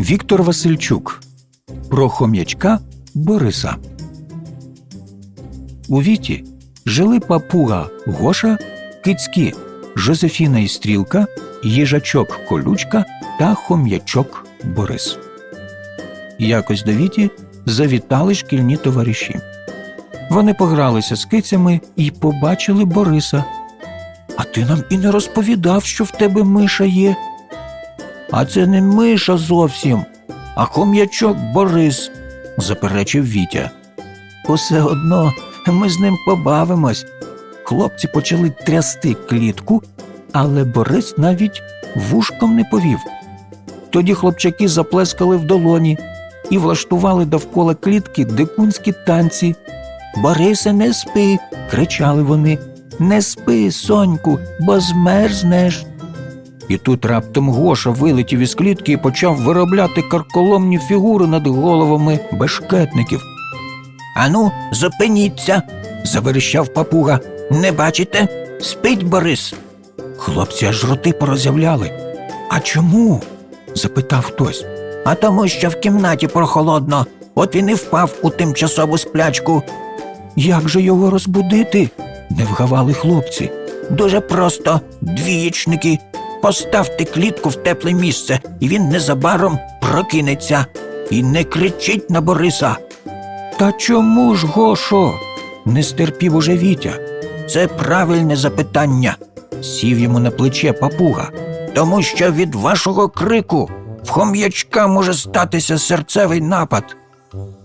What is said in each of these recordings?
Віктор Васильчук про хом'ячка Бориса. У Віті жили папуга Гоша, кицькі Жозефіна і Стрілка, їжачок Колючка та хом'ячок Борис. Якось до Віті завітали шкільні товариші. Вони погралися з кицями і побачили Бориса. А ти нам і не розповідав, що в тебе миша є. А це не миша зовсім, а хом'ячок Борис, заперечив Вітя. Усе одно ми з ним побавимось. Хлопці почали трясти клітку, але Борис навіть вушком не повів. Тоді хлопчаки заплескали в долоні і влаштували довкола клітки дикунські танці. Борисе, не спи, кричали вони. Не спи, соньку, бо змерзнеш. І тут раптом Гоша вилетів із клітки і почав виробляти карколомні фігури над головами бешкетників. Ану, зупиніться, заверещав папуга. Не бачите? Спить Борис. Хлопці аж роти порозявляли. А чому? запитав хтось. А тому, що в кімнаті прохолодно, от він і впав у тимчасову сплячку. Як же його розбудити? не вгавали хлопці. Дуже просто, двієчники. Поставте клітку в тепле місце, і він незабаром прокинеться. І не кричіть на Бориса. Та чому ж, Гошо? не стерпів уже Вітя. Це правильне запитання, сів йому на плече папуга. Тому що від вашого крику в хом'ячка може статися серцевий напад.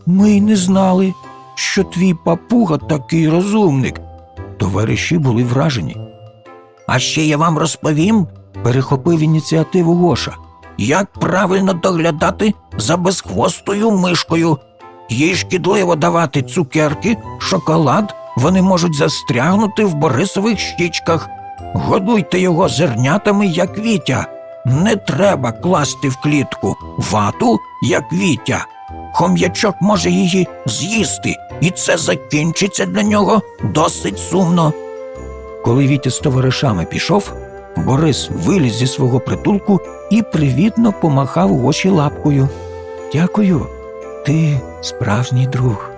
Ми й не знали, що твій папуга такий розумник. Товариші були вражені. А ще я вам розповім, перехопив ініціативу Гоша, як правильно доглядати за безхвостою мишкою. Їй шкідливо давати цукерки, шоколад, вони можуть застрягнути в борисових щічках. Годуйте його зернятами, як вітя. Не треба класти в клітку вату, як вітя. Хом'ячок може її з'їсти, і це закінчиться для нього досить сумно. Коли Вітя з товаришами пішов, Борис виліз зі свого притулку і привітно помахав Гоші лапкою. Дякую, ти справжній друг.